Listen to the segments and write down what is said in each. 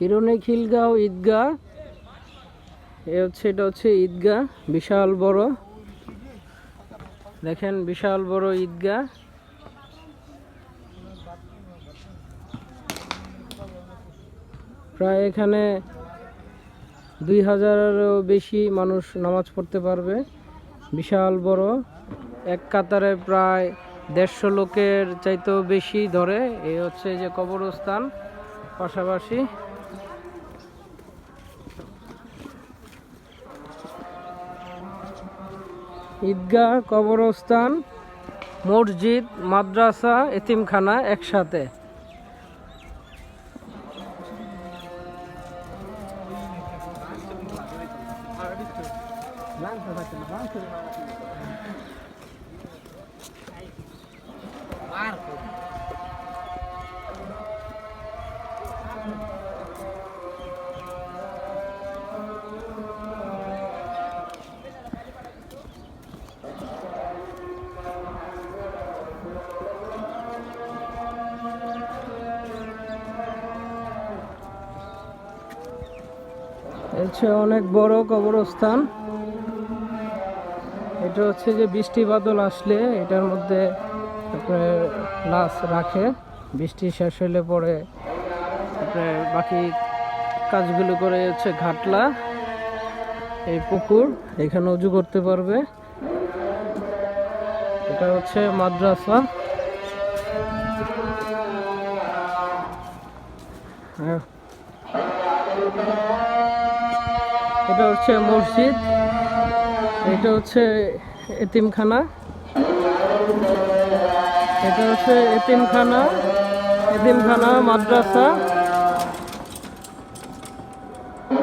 হিরোনে খিলগাঁও ঈদগাহ। এ হচ্ছে, এটা হচ্ছে ঈদগাহ, বিশাল বড়। দেখেন, বিশাল বড় ঈদগাহ। প্রায় এখানে দুই হাজারেরও বেশি মানুষ নামাজ পড়তে পারবে। বিশাল বড়। এক কাতারে প্রায় দেড়শো লোকের চাইতেও বেশি ধরে। এই হচ্ছে যে কবরস্থান পাশাপাশি। ঈদগাহ কবরস্থান মসজিদ মাদ্রাসা এতিমখানা একসাথে। হচ্ছে অনেক বড় কবরস্থান। এটা হচ্ছে যে বৃষ্টি বাদল আসলে এটার মধ্যে আপনার লাশ রাখে। বৃষ্টি শেষ হলে পরে আপনার বাকি কাজগুলো করে হচ্ছে ঘাটলা, এই পুকুর, এখানে উজু করতে পারবে। এটা হচ্ছে মাদ্রাসা। হ্যাঁ। এটা হচ্ছে মসজিদ। এটা হচ্ছে এতিমখানা। এটা হচ্ছে এতিমখানা এতিমখানা মাদ্রাসা।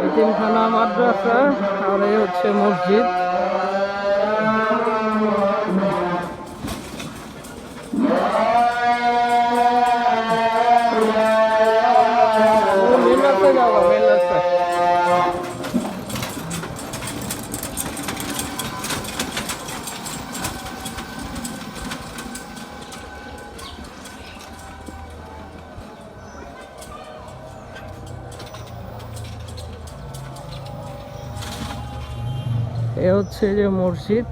এতিমখানা মাদ্রাসা, আর এই হচ্ছে মসজিদ। এ হচ্ছে যে মসজিদ।